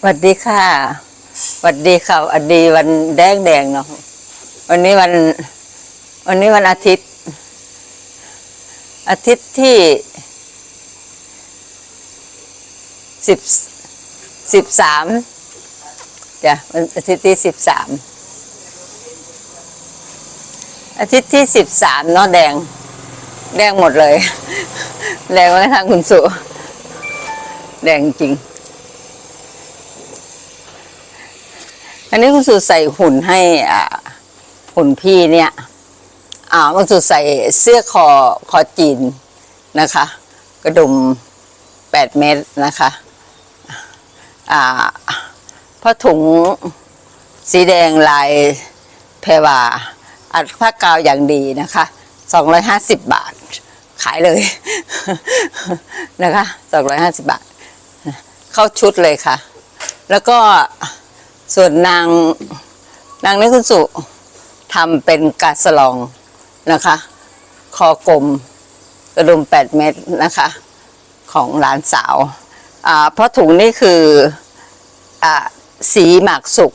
สวัสดีค่ะสวัสดีค่ะสวัสดีวันแดงแดงเนาะวันนี้วัน วันนี้วันอาทิตย์ อาทิตย์ที่สิบสิบสามจ้ะวันอาทิตย์ที่สิบสามอาทิตย์ที่สิบสามเนาะแดง แดงหมดเลย แดงไว้ทางคุณสุ แดงจริง อันนี้คุณสุใส่หุ่นให้อ่าหุ่นพี่เนี่ย อ่าคุณสุใส่เสื้อคอคอจีนนะคะ กระดุมแปดเมตรนะคะ อ่าผ้าถุงสีแดงลายเพวาอัดผ้ากาวอย่างดีนะคะสองร้อยห้าสิบบาท ขายเลยนะคะสองร้อยห้าสิบบาท เข้าชุดเลยค่ะ แล้วก็ ส่วนนางนางนี้คุณสุทำเป็นกาสลองนะคะ คอกลมกระดุมแปดเม็ดนะคะ ของหลานสาวอ่าเพราะถุงนี่คืออ่าสีหมากสุก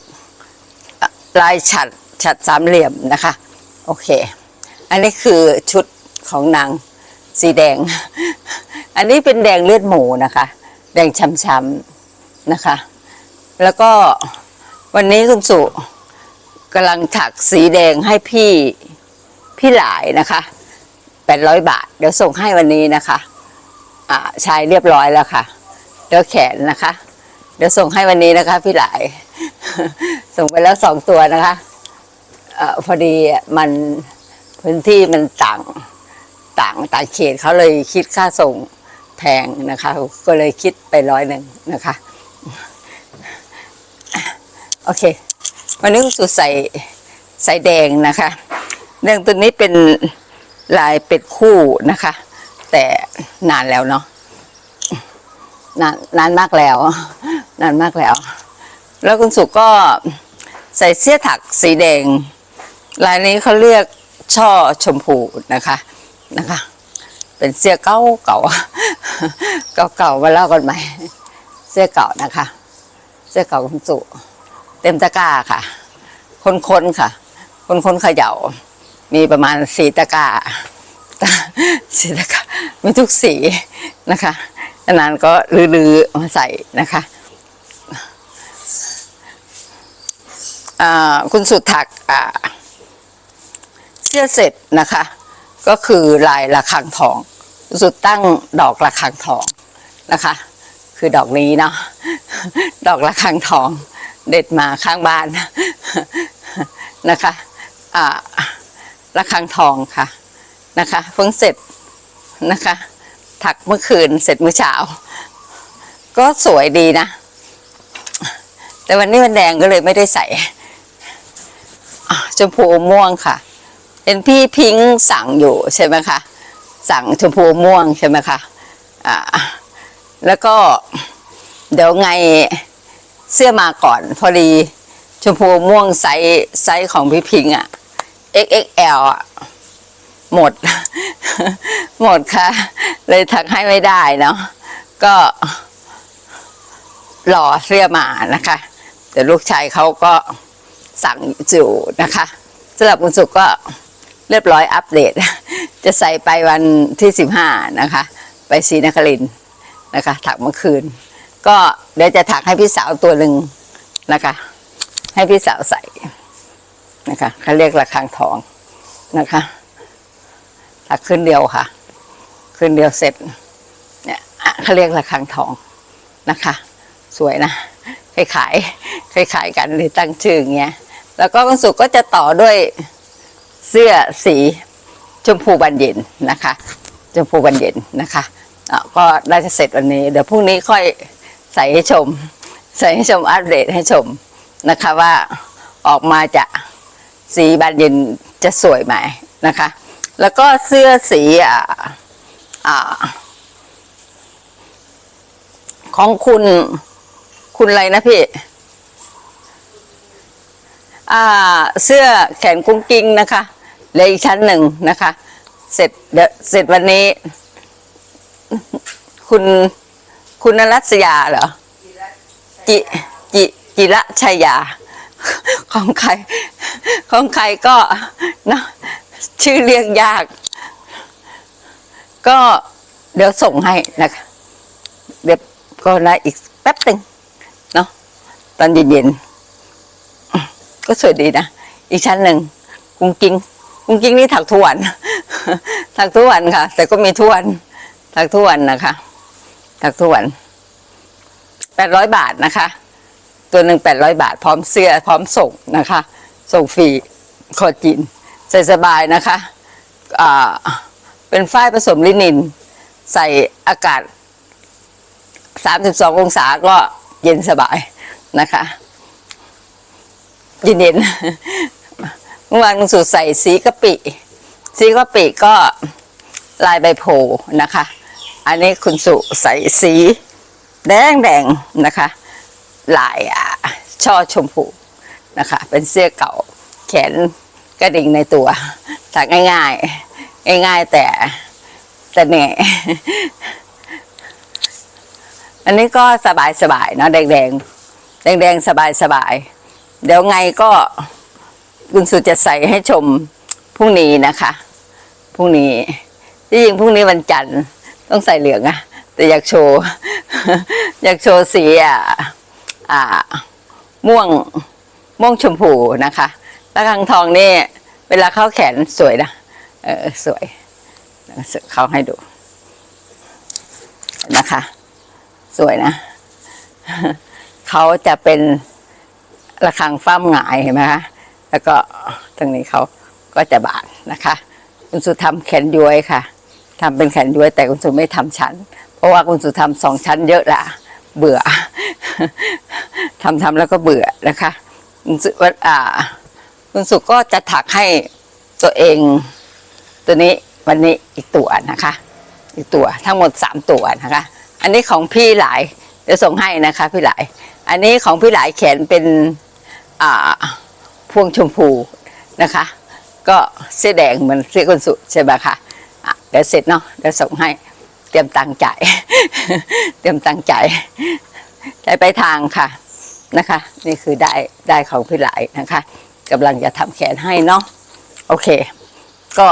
ลายฉัดฉัดสามเหลี่ยมนะคะ โอเค อันนี้คือชุดของนางสีแดง อันนี้เป็นแดงเลือดหมูนะคะ แดงช้ำๆนะคะ แล้วก็ วันนี้คุณสุกำลังถักสีแดงให้พี่พี่หลายนะคะแปดร้อยบาท เดี๋ยวส่งให้วันนี้นะคะอ่าใช้เรียบร้อยแล้วค่ะเดี๋ยวแขนนะคะ เดี๋ยวส่งให้วันนี้นะคะ พี่หลาย ส่งไปแล้วสองตัวนะคะเอ่อพอดีมันพื้นที่มันต่างต่างต่างเขตเขาเลยคิดค่าส่งแพงนะคะ ก็เลยคิดไปร้อยหนึ่งนะคะ โอเค วันนี้คุณสุใส่ใส่แดงนะคะแดงตัวนี้เป็นลายเป็ดคู่นะคะ แต่นานแล้วเนาะนานนานมากแล้ว นานมากแล้ว แล้วคุณสุก็ใส่เสื้อถักสีแดง ลายนี้เขาเรียกช่อชมพูนะคะนะคะ เป็นเสื้อเก่าเก่าเก่าเก่ามาเล่ากันใหม่ เสื้อเก่านะคะ เสื้อเก่าคุณสุ เต็มตะกร้าค่ะ คนๆค่ะ คนๆเขย่า มีประมาณสีตะกร้าสีตะกร้ามีทุกสีนะคะนั้นก็ลือๆมาใส่นะคะคุณสุดถักเสื้อเสร็จนะคะ ก็คือลายระฆังทอง สุดตั้งดอกระฆังทองนะคะ คือดอกนี้เนาะดอกระฆังทอง เด็ดมาข้างบ้านนะคะอ่าระฆังทองค่ะนะคะเพิ่งเสร็จนะคะ ถักเมื่อคืนเสร็จเมื่อเช้า ก็สวยดีนะ แต่วันนี้มันแดงก็เลยไม่ได้ใส่ชมพูม่วงค่ะ เป็นพี่พิงสั่งอยู่ใช่ไหมคะสั่งชมพูอมม่วงใช่ไหมคะอ่าแล้วก็เดี๋ยวไง เสื้อมาก่อน พอดีชมพูม่วงไซส์ไซส์ของพี่พิงค์อะ XXL อะหมด หมดค่ะ เลยถักให้ไม่ได้เนาะก็รอเสื้อมานะคะ แต่ลูกชายเขาก็สั่งอยู่นะคะสำหรับคุณสุกก็เรียบร้อยอัปเดต จะใส่ไปวันที่สิบห้านะคะ ไปศรีนครินนะคะถักเมื่อคืน ก็เดี๋ยวจะถักให้พี่สาวตัวหนึ่งนะคะ ให้พี่สาวใส่นะคะเขาเรียกระฆังทองนะคะถักขึ้นเดียวค่ะ ขึ้นเดียวเสร็จ เนี่ยเขาเรียกระฆังทองนะคะ สวยนะคล้ายๆคล้ายกันเลยตั้งชื่ออย่างเงี้ยแล้วก็คุณสุก็จะต่อด้วยเสื้อสีชมพูบานเย็นนะคะชมพูบานเย็นนะคะอะก็ได้จะเสร็จวันนี้ เดี๋ยวพรุ่งนี้ค่อย ใส่ให้ชม ใส่ให้ชมอัปเดตให้ชมนะคะว่าออกมาจะสีบานเย็นจะสวยไหมนะคะ แล้วก็เสื้อสีอ่าอ่าของคุณคุณอะไรนะพี่อ่าเสื้อแขนกุ้งกิ้งนะคะเหลยอีกชั้นหนึ่งนะคะ เสร็จเดี๋ยวเสร็จวันนี้ คุณ คุณนรัสยาเหรอจิจิจิระชัยยา ของใคร ของใครก็นะชื่อเรียกยาก ก็เดี๋ยวส่งให้นะคะ เดี๋ยวก็นะอีกแป๊บหนึ่งเนาะตอนเย็นๆ ก็สวยดีนะ อีกชั้นหนึ่งกุ้งกิ้งกุ้งกิ้งนี่ถักทุกวันถักทุกวันค่ะ แต่ก็มีทุกวันถักทุกวันนะคะ ถักทุกวันแปดร้อยบาทนะคะ ตัวหนึ่งแปดร้อยบาท พร้อมเสื้อพร้อมส่งนะคะ ส่งฟรีคอจีนใส่สบายนะคะอ่าเป็นฝ้ายผสมลินิน ใส่อากาศ 32 องศาก็เย็นสบายนะคะเย็นๆเมื่อวานคุณสุใส่สีกะปิ สีกะปิก็ลายใบโพนะคะ อันนี้คุณสุใส่สี แดงแดงนะคะ ลายอะช่อชมพูนะคะ เป็นเสื้อเก่าแขนกระดิ่งในตัวถักง่ายๆ ง่าย ๆ แต่แต่เหนื่อยอันนี้ก็สบายสบายเนาะแดงแดงแดงแดงสบายสบายเดี๋ยวไงก็คุณสุจะใส่ให้ชมพรุ่งนี้นะคะพรุ่งนี้ที่จริงพรุ่งนี้วันจันทร์ ต้องใส่เหลืองอะแต่อยากโชว์อยากโชว์สีอะอ่า ม่วงม่วงชมพูนะคะแล้วกางทองนี่เวลาเข้าแขนสวยนะเออสวยเข้าให้ดูนะคะ สวยนะ เขาจะเป็นระฆังฟ้ามหงายเห็นไหมคะแล้วก็ตรงนี้เขาก็จะบานนะคะ คุณสุทำแขนย้วยค่ะ ทำเป็นแขนย้วยแต่คุณสุไม่ทำชั้น เพราะว่าคุณสุทำสองชั้นเยอะละเบื่อทำทำแล้วก็เบื่อนะคะคุณสุว่าอ่า คุณสุก็จะถักให้ตัวเอง ตัวนี้วันนี้อีกตัวนะคะ อีกตัวทั้งหมดสามตัวนะคะ อันนี้ของพี่หลายเดี๋ยวส่งให้นะคะ พี่หลาย อันนี้ของพี่หลายแขนเป็นอ่าพวงชมพูนะคะ ก็เสื้อแดงเหมือนเสื้อคนสุใช่ไหมคะ เดี๋ยวเสร็จเนาะเดี๋ยวส่งให้ เตรียมตังค์จ่าย เตรียมตังค์จ่ายจ่ายไปทางค่ะนะคะ นี่คือได้ได้ของพี่หลายนะคะกำลังจะทำแขนให้เนาะโอเค ก็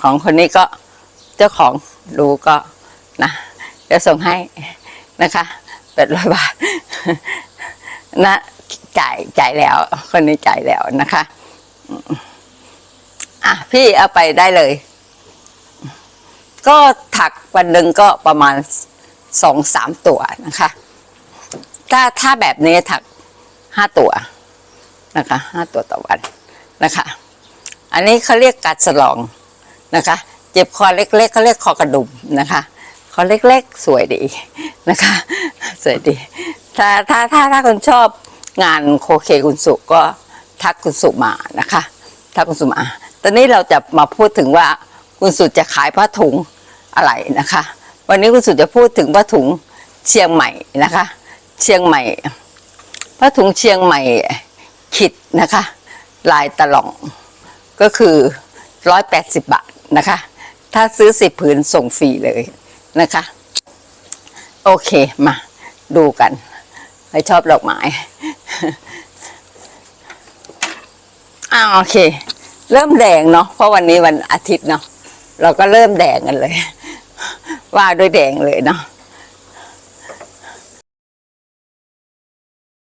ของคนนี้ก็เจ้าของรู้ก็นะเดี๋ยวส่งให้นะคะแปดร้อยบาทนะจ่ายจ่ายแล้ว คนนี้จ่ายแล้วนะคะ อะพี่เอาไปได้เลย ก็ถักวันหนึ่งก็ประมาณสองสามตัวนะคะ ถ้าถ้าแบบนี้ถักห้าตัวนะคะห้าตัวต่อวันนะคะ อันนี้เขาเรียกกัดสลองนะคะ เจ็บคอเล็กๆเขาเรียกคอกระดุมนะคะคอเล็กๆ สวยดีนะคะ สวยดี ถ้าถ้าถ้าถ้าคนชอบงานโคเคคุณสุก็ทักคุณสุมานะคะทักคุณสุมา ตอนนี้เราจะมาพูดถึงว่าคุณสุจะขายผ้าถุง อะไรนะคะ วันนี้คุณสุจะพูดถึงผ้าถุงเชียงใหม่นะคะ เชียงใหม่ผ้าถุงเชียงใหม่ขิดนะคะ ลายตะหล่องก็คือร้อยแปดสิบบาทนะคะ ถ้าซื้อสิบผืนส่งฟรีเลยนะคะ โอเคมาดูกันใครชอบดอกไม้อ่าโอเค เริ่มแดงเนาะเพราะวันนี้วันอาทิตย์เนาะเราก็เริ่มแดงกันเลย ว่าด้วยแดงเลยเนาะ